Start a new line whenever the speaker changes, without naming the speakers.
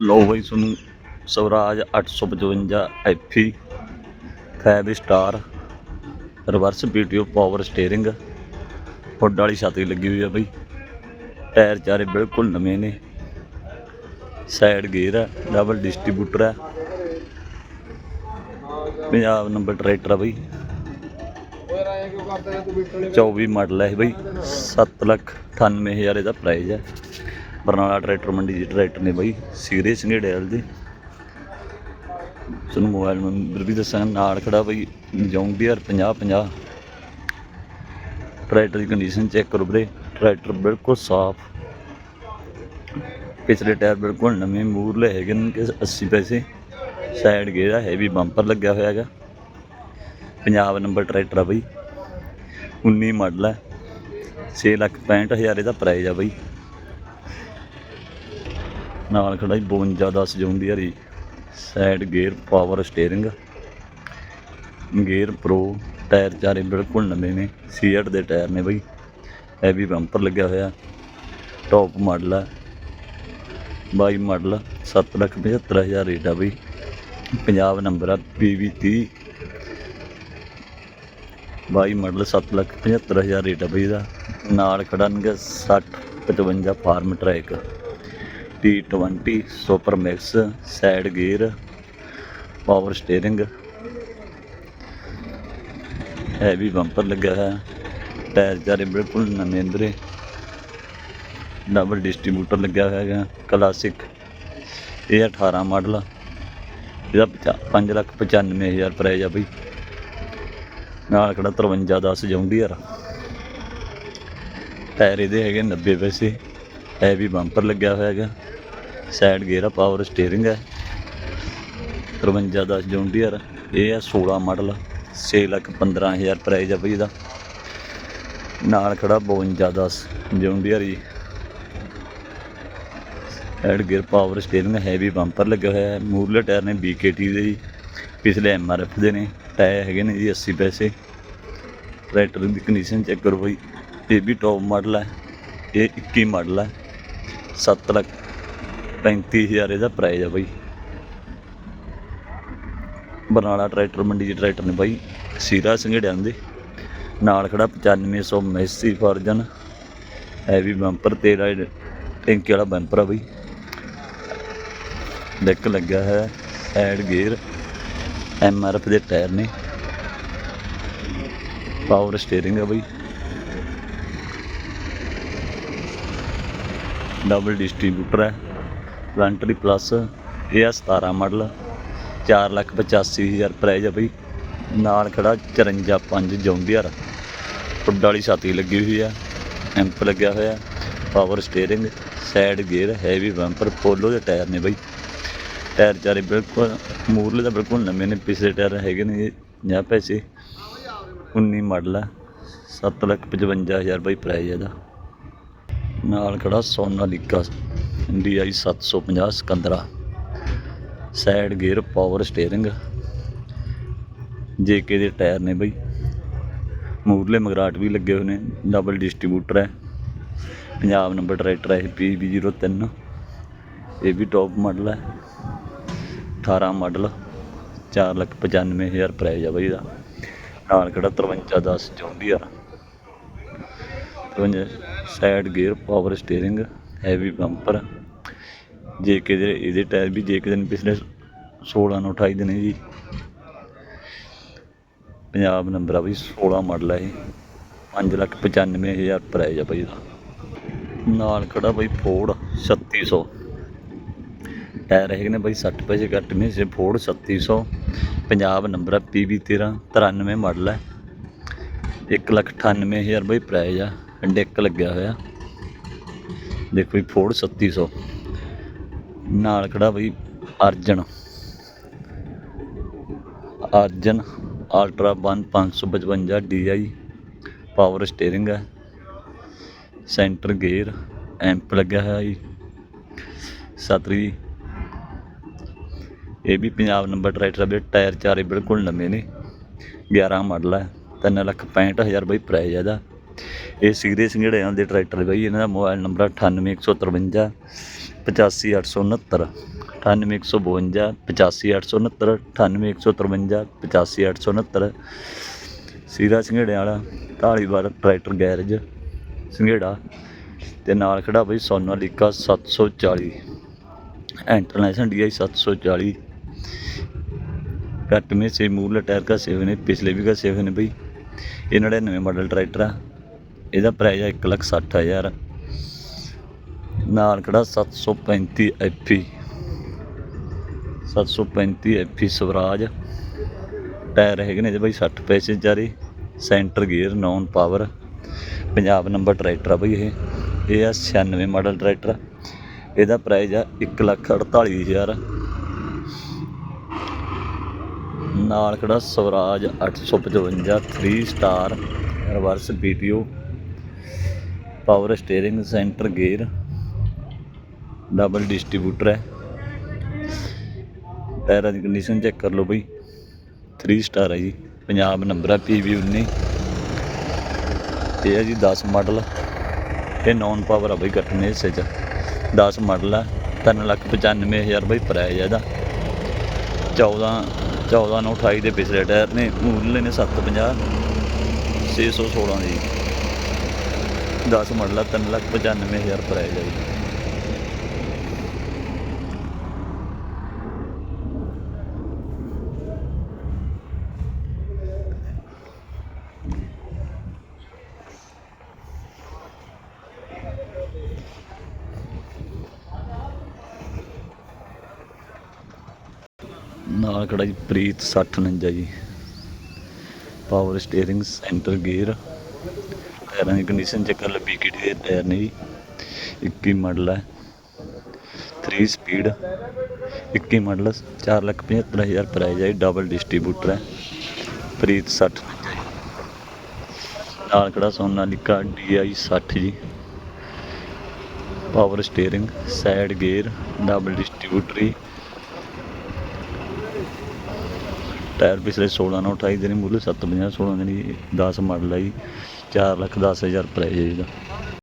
ਲਓ ਬਈ ਤੁਹਾਨੂੰ Swaraj 855 FE 5 star, reverse PTO power steering, hood ਵਾਲੀ ਛਾਤੀ ਲੱਗੀ ਹੋਈ ਆ ਬਈ। ਟਾਇਰ ਚਾਰੇ ਬਿਲਕੁਲ ਨਵੇਂ ਨੇ। ਸਾਈਡ ਗੇਅਰ ਹੈ ਡਬਲ ਡਿਸਟ੍ਰੀਬਿਊਟਰ ਹੈ ਪੰਜਾਬ ਨੰਬਰ ਟਰੈਕਟਰ ਆ ਬਈ। 24 ਮਾਡਲ ਹੈ ਇਹ ਬਈ 7 ਲੱਖ 98000 ਇਹਦਾ ਪ੍ਰਾਈਸ ਹੈ ਬਰਨਾਲਾ ਟਰੈਕਟਰ ਮੰਡੀ ਦੇ ਟਰੈਕਟਰ ਨੇ ਬਾਈ, ਸੀਰੇ ਸੰਘੇੜੇ ਵਾਲੇ ਦੇ। ਤੁਹਾਨੂੰ ਮੋਬਾਈਲ ਨੰਬਰ ਵੀ ਦੱਸਾਂਗਾ, ਨਾਲ ਖੜਾ ਬਾਈ ਜੌਂਡੀਅਰ 50 50 ਟਰੈਕਟਰ ਦੀ ਕੰਡੀਸ਼ਨ ਚੈੱਕ ਕਰੋ ਵੀਰੇ, ਟਰੈਕਟਰ ਬਿਲਕੁਲ ਸਾਫ਼। ਪਿਛਲੇ ਟਾਇਰ ਬਿਲਕੁਲ ਨਵੇਂ ਮੂਰਲੇ ਹੈਗੇ ਨੇ, ਕਿ 80 ਪੈਸੇ। ਸਾਈਡ ਗੇਅਰ ਆ ਹੈਵੀ ਬੰਪਰ ਲੱਗਿਆ ਹੋਇਆ ਹੈਗਾ। ਪੰਜਾਬ ਨੰਬਰ ਟਰੈਕਟਰ ਆ ਬਾਈ। 19 ਮਾਡਲ ਹੈ 6 ਲੱਖ 65000 ਇਹਦਾ ਪ੍ਰਾਈਸ ਆ ਬਾਈ। ਨਾਲ ਖੜਾ ਜੀ 52 10 ਜੂਨ ਦੀ ਹਰੀ side gear power steering gear pro tyre ਚਾਰੇ ਬਿਲਕੁਲ ਨਵੇਂ ਨੇ ਸੀਐਟ ਦੇ ਟਾਇਰ ਨੇ ਬਈ। ਹੈਵੀ ਬੰਪਰ ਲੱਗਿਆ ਹੋਇਆ। ਟੌਪ ਮਾਡਲ ਆ। 22 ਮਾਡਲ 775000 ਰੇਟ ਆ ਬਈ। ਪੰਜਾਬ ਨੰਬਰ ਆ PV30 22 ਮਾਡਲ 775000 ਰੇਟ ਆ ਬਈ ਇਹਦਾ। ਨਾਲ ਖੜਨਗੇ 60 55 Farmtrac T20 super mix side gear power steering heavy bumper ਲੱਗਿਆ ਹੈ ਟਾਇਰ ਚਾਰੇ ਬਿਲਕੁਲ ਨਵੇਂ ਅੰਦਰੇ ਡਬਲ ਡਿਸਟ੍ਰੀਬਿਊਟਰ ਲੱਗਿਆ ਹੋਇਆ ਹੈਗਾ ਕਲਾਸਿਕ ਇਹ 18 ਮਾਡਲ ਇਹਦਾ 5 ਲੱਖ 95000 ਪ੍ਰਾਈਸ ਆ ਬਈ। ਨਾਲ ਖੜਾ 53 10 ਜੌਂਡੀਅਰ ਟਾਇਰ ਇਹਦੇ ਹੈਗੇ 90 ਪੈਸੇ ਹੈਵੀ ਬੰਪਰ ਲੱਗਿਆ ਹੋਇਆ ਹੈਗਾ। ਸਾਈਡ ਗੇਅਰ ਆ ਪਾਵਰ ਸਟੀਅਰਿੰਗ ਹੈ 53 10 ਜੌਂਡੀਅਰ ਇਹ ਆ 16 ਮਾਡਲ 6 ਲੱਖ 15000 ਪ੍ਰਾਈਸ ਆ ਬਈ ਇਹਦਾ। ਨਾਲ ਖੜਾ 52 10 ਜੌਂਡੀਅਰ ਜੀ। Side gear power steering heavy bumper ਲੱਗਿਆ ਹੋਇਆ ਹੈ। ਮੂਰਲੇ ਟਾਇਰ ਨੇ BKT ਦੇ ਜੀ। ਪਿਛਲੇ MRF ਦੇ ਨੇ ਟਾਇਰ ਹੈਗੇ ਨੇ ਜੀ 80 ਪੈਸੇ। ਟਰੈਕਟਰ ਦੀ ਕੰਡੀਸ਼ਨ ਚੈੱਕ ਕਰੋ ਬਈ। ਇਹ ਵੀ ਟੌਪ ਮਾਡਲ ਹੈ ਇਹ 21 ਮਾਡਲ ਹੈ 7 ਲੱਖ 35000 ਇਹਦਾ ਪ੍ਰਾਈਜ਼ ਆ ਬਾਈ। ਬਰਨਾਲਾ ਟਰੈਕਟਰ, ਮੰਡੀ ਦੇ ਟਰੈਕਟਰ ਨੇ ਬਾਈ। ਸੀਰਾ ਸੰਘੇੜਿਆਂ ਦੇ। ਨਾਲ ਖੜਾ 9500 ਮੈਸੀ ਫਰਜਨ। ਹੈਵੀ ਬੰਪਰ ਤੇਰਾ ਟੈਂਕੀ ਵਾਲਾ ਬੰਪਰ ਆ ਬਈ। ਡੈਕ ਲੱਗਿਆ ਹੈ ਐਡ ਗੇਅਰ ਐਮਆਰਐਫ ਦੇ ਟਾਇਰ ਨੇ। ਪਾਵਰ ਸਟੀਅਰਿੰਗ ਆ ਬਾਈ। ਡਬਲ ਡਿਸਟ੍ਰੀਬਿਊਟਰ ਹੈ। ਵੈਂਟਰੀ ਪਲੱਸ ਇਹ ਆ 17 ਮਾਡਲ 4 ਲੱਖ 85000 ਪ੍ਰਾਈਸ ਆ ਬਈ। ਨਾਲ ਖੜਾ 54 5 ਜੌਂਡੀਅਰ ਫੁੱਡ ਵਾਲੀ ਛਾਤੀ ਲੱਗੀ ਹੋਈ ਆ ਐਂਪ ਲੱਗਿਆ ਹੋਇਆ power steering side gear heavy bumper Apollo ਦੇ ਟਾਇਰ ਨੇ ਬਈ। ਟਾਇਰ ਚਾਰੇ ਬਿਲਕੁਲ, ਮੂਰਲੇ ਦਾ ਬਿਲਕੁਲ ਨਵੇਂ ਨੇ, ਪਿਛਲੇ ਟਾਇਰ ਹੈਗੇ ਨੇ ਜਾਂ ਪੈਸੇ। 19 ਮਾਡਲ ਆ 7 ਲੱਖ 55000 ਬਈ ਪ੍ਰਾਈਸ ਇਹਦਾ। ਨਾਲ ਖੜਾ Sonalika DI 750 Sikander side gear power steering JK ਦੇ ਟਾਇਰ ਨੇ ਬਈ। ਮੂਰਲੇ ਮਗਰਾਟ ਵੀ ਲੱਗੇ ਹੋਏ ਨੇ। ਡਬਲ ਡਿਸਟ੍ਰੀਬਿਊਟਰ ਹੈ। ਪੰਜਾਬ ਨੰਬਰ ਟਰੈਕਟਰ ਹੈ PB03 ਇਹ ਵੀ ਟੌਪ ਮਾਡਲ ਹੈ। 18 ਮਾਡਲ 4 ਲੱਖ 95000 ਪ੍ਰਾਈਸ ਆ ਬਈ ਦਾ ਨਾਲ ਕਿਹੜਾ 53 10 John Deere 53 side gear power steering heavy bumper JK ਦੇ ਇਹਦੇ ਟਾਇਰ ਵੀ ਜੇਕੇ ਦੇ ਦਿਨ ਪਿਛਲੇ 16 ਨੂੰ 28 ਦਿਨ ਜੀ। ਪੰਜਾਬ ਨੰਬਰ ਆ ਬਈ 16 ਮਾਡਲ ਹੈ ਇਹ। 5 ਲੱਖ 95000 ਪ੍ਰਾਈਸ ਆ ਬਈ ਇਹਦਾ। ਨਾਲ ਖੜਾ ਬਈ ਫੋਰਡ 3600 ਟਾਇਰ ਹੈਗੇ ਨੇ ਬਾਈ 60 ਪੈਸੇ ਘੱਟ ਨੇ ਸੇ ਫੋਰਡ 3700 ਪੰਜਾਬ ਨੰਬਰ ਆ PB 13 93 ਮਾਡਲ ਹੈ 1 ਲੱਖ 98000 ਬਾਈ ਪ੍ਰਾਈਸ ਆ। ਡੈਕ ਲੱਗਿਆ ਹੋਇਆ। ਦੇਖੋ ਜੀ ਫੋਰਡ 3700 ਨਾਲ ਖੜਾ ਬਈ Arjun. Arjun ultra 1 555 DI power steering ਹੈ। ਸੈਂਟਰ ਗੇਅਰ ਐਂਪ ਲੱਗਿਆ ਹੋਇਆ ਜੀ। ਸਤਰੀ ਇਹ ਵੀ ਪੰਜਾਬ ਨੰਬਰ ਟਰੈਕਟਰ ਦੇ ਟਾਇਰ ਚਾਰੇ ਬਿਲਕੁਲ ਨਵੇਂ ਨੇ। 11 ਮਾਡਲ ਹੈ 3 ਲੱਖ 65000 ਬਈ ਪ੍ਰਾਈਸ ਇਹਦਾ। ਇਹ ਸੀਰੀਅਸ ਸੰਘੇੜਿਆਂ ਦੇ ਟਰੈਕਟਰ ਬਈ ਇਹਨਾਂ ਦਾ ਮੋਬਾਈਲ ਨੰਬਰ 98153 85869 98152 85869 98153 85869 ਸੀਰਾ ਸੰਘੇੜੇ ਵਾਲਾ ਢਾਲੀਵਾਲ ਟਰੈਕਟਰ ਗੈਰੇਜ ਸੰਘੇੜਾ ਤੇ ਨਾਲ ਖੜਾ ਬਈ ਸੋਨਾਲੀਕਾ 740 ਇੰਟਰਨੈਸ਼ਨਲ ਡੀਆਈ 740 ਘੱਟ ਮੇ ਸੇ ਮੂਲ, ਟਾਇਰ ਕਾ ਸੇਵ ਨੇ, ਪਿਛਲੇ ਵੀ ਕਾ ਸੇਵ ਨੇ ਬਈ। ਇਹ 99 ਮਾਡਲ ਟਰੈਕਟਰ ਆ। ਇਹਦਾ ਪ੍ਰਾਈਸ ਆ 160000 ਨਾਲ ਖੜਾ 735 ਐਫੀ 735 ਐਫੀ ਸਵਰਾਜ। ਟਾਇਰ ਹੈਗੇ ਨੇ ਜੇ ਬਈ 60 ਪੈਸੇ ਜਾਰੀ। Centre gear, non power. Punjab number tractor ਆ ਬਈ ਇਹ। ਇਹ ਆ 96 ਮਾਡਲ ਟਰੈਕਟਰ। ਇਹਦਾ ਪ੍ਰਾਈਸ ਆ 148000 ਨਾਲ ਕਿਹੜਾ Swaraj 855 3 star reverse PTO power steering centre gear double distributor ਹੈ। ਟਾਇਰਾਂ ਦੀ ਕੰਡੀਸ਼ਨ ਚੈੱਕ ਕਰ ਲਓ ਬਈ। 3 ਸਟਾਰ ਹੈ ਜੀ। ਪੰਜਾਬ ਨੰਬਰ ਹੈ ਪੀਵੀ 19 ਇਹ ਹੈ ਜੀ 10 ਮਾਡਲ ਇਹ ਨੌਨ ਪਾਵਰ ਆ ਬਈ ਕੱਟਨੇ ਹਿੱਸੇ ਚ। 10 ਮਾਡਲ ਹੈ 395000 ਬਈ ਪ੍ਰਾਈਸ ਹੈ ਇਹਦਾ। 14 14 ਨੂੰ 28 ਦੇ ਪਿਛਲੇ ਟਾਇਰ ਨੇ। ਮੂਰਲੇ ਨੇ 750 616 ਜੀ। 10 ਮਾਡਲ ਆ 395000 ਪ੍ਰਾਈਸ ਹੈ ਜੀ। ਨਾਲ ਖੜਾ ਜੀ ਪ੍ਰੀਤ 6049 ਜੀ। ਪਾਵਰ ਸਟੀਅਰਿੰਗ ਸੈਂਟਰ ਗੇਅਰ ਟਾਇਰਾਂ ਦੀ ਕੰਡੀਸ਼ਨ ਚੈੱਕ ਕਰ ਲਓ ਬੀਕੇਡੀ ਟਾਇਰ ਨੇ ਜੀ। 21 ਮਾਡਲ ਹੈ 3 ਸਪੀਡ 21 ਮਾਡਲ 475000 ਪ੍ਰਾਈਸ ਹੈ ਡਬਲ ਡਿਸਟ੍ਰੀਬਿਊਟਰ ਹੈ ਪ੍ਰੀਤ 6049 ਜੀ ਨਾਲ ਖੜਾ ਸੋਨਾਲੀਕਾ DI 60 ਜੀ। Power steering side gear double distributor ਜੀ। ਟਾਇਰ ਪਿਛਲੇ 16 ਨਾਲ 28 ਦੇ ਨੇ ਮੂਲੇ 750 16 ਦੇ ਨੇ 10 ਮਾਡਲ ਹੈ ਜੀ। ਚਾਰ ਲੱਖ ਦਸ ਹਜ਼ਾਰ ਪ੍ਰਾਈਸ ਹੈ ਇਹਦਾ